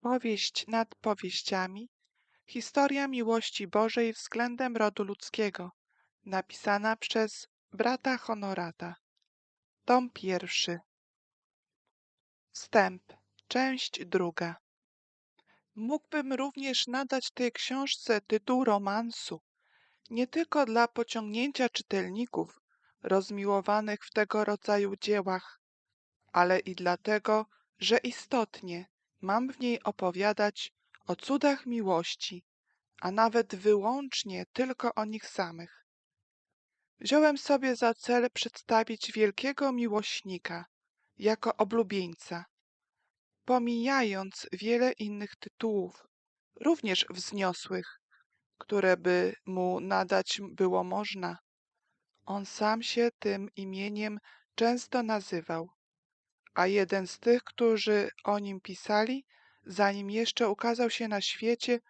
Powieść nad powieściami. Historia miłości Bożej względem rodu ludzkiego. Napisana przez brata Honorata. Tom pierwszy. Wstęp. Część druga. Mógłbym również nadać tej książce tytuł romansu, nie tylko dla pociągnięcia czytelników rozmiłowanych w tego rodzaju dziełach, ale i dlatego, że istotnie mam w niej opowiadać o cudach miłości, a nawet wyłącznie tylko o nich samych. Wziąłem sobie za cel przedstawić wielkiego miłośnika jako oblubieńca, pomijając wiele innych tytułów, również wzniosłych, które by mu nadać było można. On sam się tym imieniem często nazywał a jeden z tych, którzy o nim pisali, zanim jeszcze ukazał się na świecie,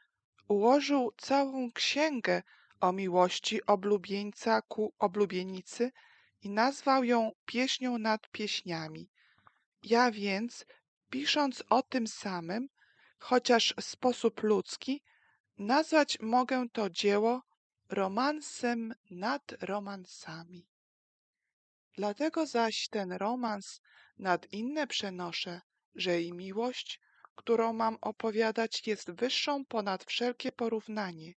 ułożył całą księgę o miłości oblubieńca ku oblubienicy i nazwał ją pieśnią nad pieśniami. Ja więc, pisząc o tym samym, chociaż w sposób ludzki, nazwać mogę to dzieło romansem nad romansami. Dlatego zaś ten romans nad inne przenoszę, że i miłość, którą mam opowiadać, jest wyższą ponad wszelkie porównanie,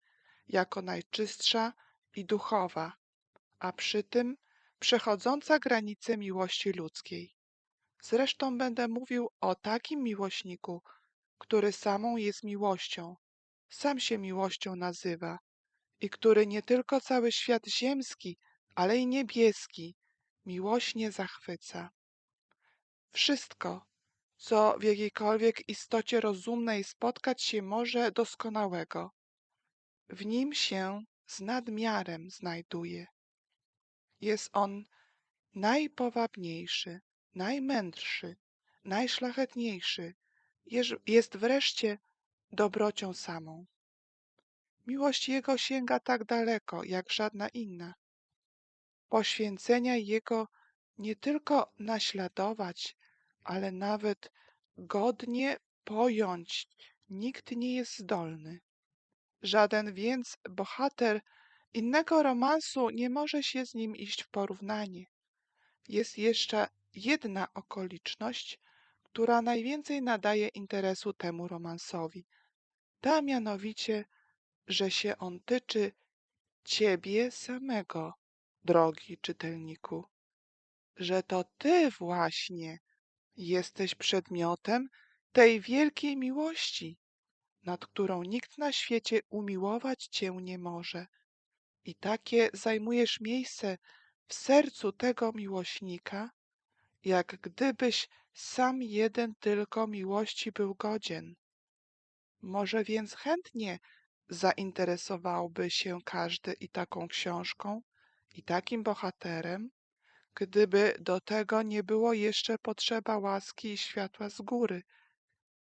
jako najczystsza i duchowa, a przy tym przechodząca granice miłości ludzkiej. Zresztą będę mówił o takim miłośniku, który samą jest miłością, sam się miłością nazywa i który nie tylko cały świat ziemski, ale i niebieski miłośnie zachwyca. Wszystko, co w jakiejkolwiek istocie rozumnej spotkać się może doskonałego, w nim się z nadmiarem znajduje. Jest on najpowabniejszy, najmędrszy, najszlachetniejszy, jest wreszcie dobrocią samą. Miłość Jego sięga tak daleko, jak żadna inna. Poświęcenia Jego nie tylko naśladować, ale nawet godnie pojąć nikt nie jest zdolny. Żaden więc bohater innego romansu nie może się z nim iść w porównanie. Jest jeszcze jedna okoliczność, która najwięcej nadaje interesu temu romansowi. Ta mianowicie, że się on tyczy ciebie samego, drogi czytelniku, że to ty właśnie Jesteś przedmiotem tej wielkiej miłości, nad którą nikt na świecie umiłować cię nie może. I takie zajmujesz miejsce w sercu tego miłośnika, jak gdybyś sam jeden tylko miłości był godzien. Może więc chętnie zainteresowałby się każdy i taką książką, i takim bohaterem, gdyby do tego nie było jeszcze potrzeba łaski i światła z góry.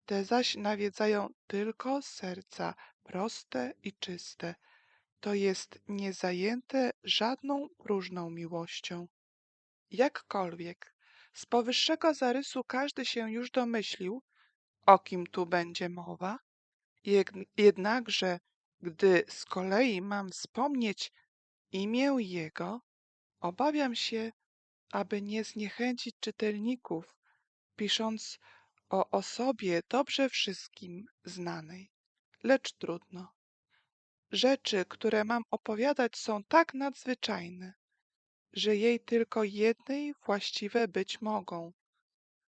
Te zaś nawiedzają tylko serca proste i czyste, to jest niezajęte żadną próżną miłością. Jakkolwiek, z powyższego zarysu każdy się już domyślił, o kim tu będzie mowa, jednakże, gdy z kolei mam wspomnieć imię jego, obawiam się, aby nie zniechęcić czytelników, pisząc o osobie dobrze wszystkim znanej. Lecz trudno. Rzeczy, które mam opowiadać, są tak nadzwyczajne, że jej tylko jednej właściwe być mogą.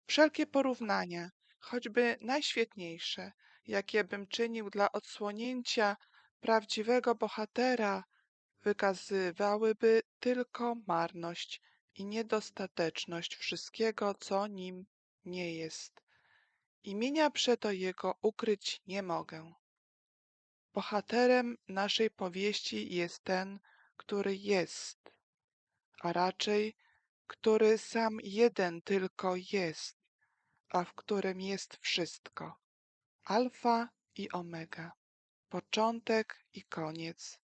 Wszelkie porównania, choćby najświetniejsze, jakie bym czynił dla odsłonięcia prawdziwego bohatera, wykazywałyby tylko marność i niedostateczność wszystkiego, co nim nie jest. Imienia przeto jego ukryć nie mogę. Bohaterem naszej powieści jest ten, który jest, a raczej, który sam jeden tylko jest, a w którym jest wszystko. Alfa i omega, początek i koniec.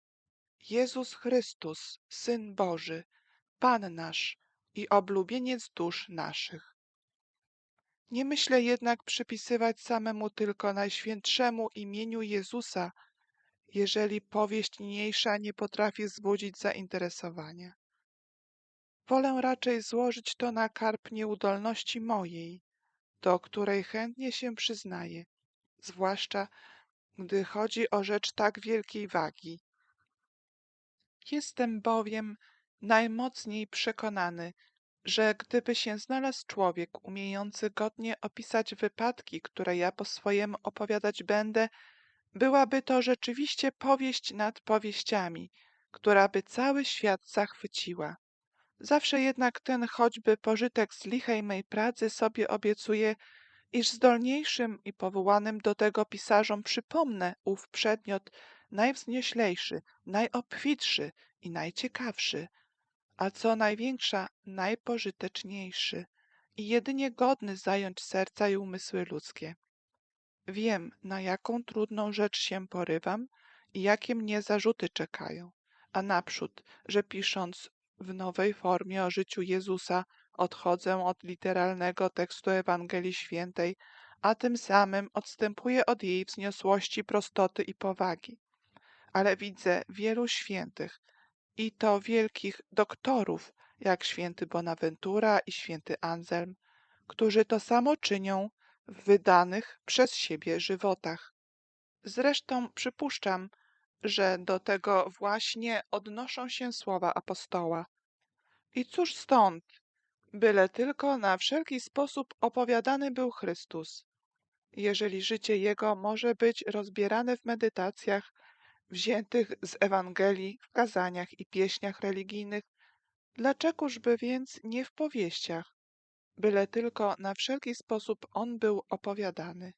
Jezus Chrystus, Syn Boży, Pan nasz, i oblubieniec dusz naszych. Nie myślę jednak przypisywać samemu tylko Najświętszemu imieniu Jezusa, jeżeli powieść niniejsza nie potrafi wzbudzić zainteresowania. Wolę raczej złożyć to na karp nieudolności mojej, do której chętnie się przyznaję, zwłaszcza gdy chodzi o rzecz tak wielkiej wagi. Jestem bowiem najmocniej przekonany, że gdyby się znalazł człowiek umiejący godnie opisać wypadki, które ja po swojemu opowiadać będę, byłaby to rzeczywiście powieść nad powieściami, która by cały świat zachwyciła. Zawsze jednak ten choćby pożytek z lichej mej pracy sobie obiecuje, iż zdolniejszym i powołanym do tego pisarzom przypomnę ów przedmiot najwznioślejszy, najobfitszy i najciekawszy, a co największa, najpożyteczniejszy i jedynie godny zająć serca i umysły ludzkie. Wiem, na jaką trudną rzecz się porywam i jakie mnie zarzuty czekają, a naprzód, że pisząc w nowej formie o życiu Jezusa odchodzę od literalnego tekstu Ewangelii Świętej, a tym samym odstępuję od jej wzniosłości, prostoty i powagi. Ale widzę wielu świętych, i to wielkich doktorów, jak święty Bonaventura i święty Anselm, którzy to samo czynią w wydanych przez siebie żywotach. Zresztą przypuszczam, że do tego właśnie odnoszą się słowa apostoła. I cóż stąd, byle tylko na wszelki sposób opowiadany był Chrystus. Jeżeli życie Jego może być rozbierane w medytacjach, wziętych z Ewangelii, w kazaniach i pieśniach religijnych, dlaczegożby więc nie w powieściach, byle tylko na wszelki sposób on był opowiadany.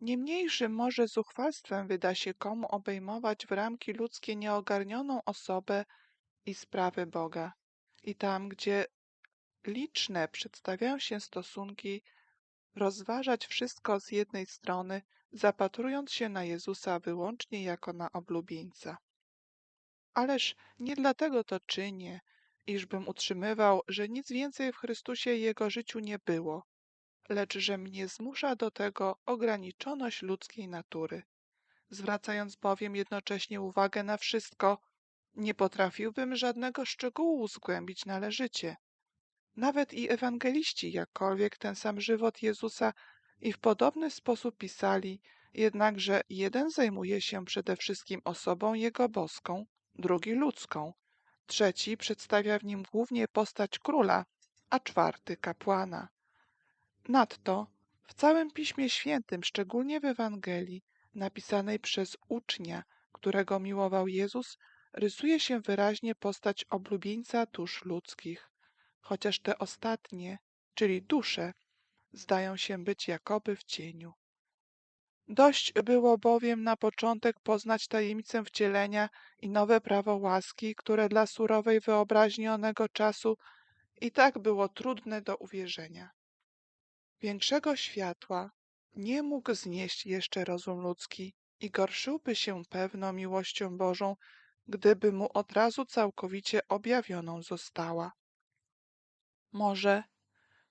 Niemniejszym może zuchwalstwem wyda się komu obejmować w ramki ludzkie nieogarnioną osobę i sprawy Boga. I tam, gdzie liczne przedstawiają się stosunki, rozważać wszystko z jednej strony, zapatrując się na Jezusa wyłącznie jako na oblubieńca. Ależ nie dlatego to czynię, iżbym utrzymywał, że nic więcej w Chrystusie Jego życiu nie było, lecz że mnie zmusza do tego ograniczoność ludzkiej natury. Zwracając bowiem jednocześnie uwagę na wszystko, nie potrafiłbym żadnego szczegółu zgłębić należycie. Nawet i ewangeliści, jakkolwiek ten sam żywot Jezusa i w podobny sposób pisali, jednakże jeden zajmuje się przede wszystkim osobą Jego boską, drugi ludzką, trzeci przedstawia w nim głównie postać króla, a czwarty kapłana. Nadto w całym Piśmie Świętym, szczególnie w Ewangelii, napisanej przez ucznia, którego miłował Jezus, rysuje się wyraźnie postać oblubieńca dusz ludzkich, chociaż te ostatnie, czyli dusze, zdają się być jakoby w cieniu. Dość było bowiem na początek poznać tajemnicę wcielenia i nowe prawo łaski, które dla surowej wyobraźni onego czasu i tak było trudne do uwierzenia. Większego światła nie mógł znieść jeszcze rozum ludzki i gorszyłby się pewno miłością Bożą, gdyby mu od razu całkowicie objawioną została. Może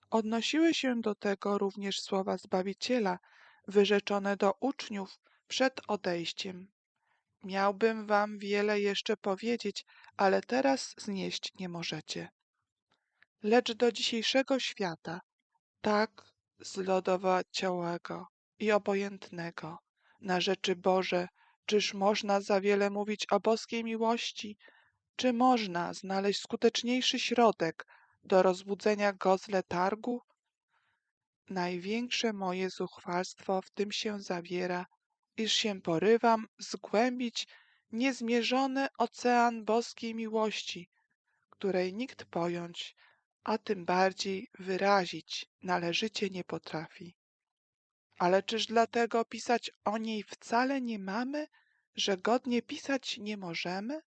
odnosiły się do tego również słowa Zbawiciela, wyrzeczone do uczniów przed odejściem. Miałbym wam wiele jeszcze powiedzieć, ale teraz znieść nie możecie. Lecz do dzisiejszego świata, tak zlodowaciołego i obojętnego na rzeczy Boże, czyż można za wiele mówić o boskiej miłości, czy można znaleźć skuteczniejszy środek do rozbudzenia go z letargu? Największe moje zuchwalstwo w tym się zawiera, iż się porywam zgłębić niezmierzony ocean boskiej miłości, której nikt pojąć, a tym bardziej wyrazić należycie nie potrafi. Ale czyż dlatego pisać o niej wcale nie mamy, że godnie pisać nie możemy?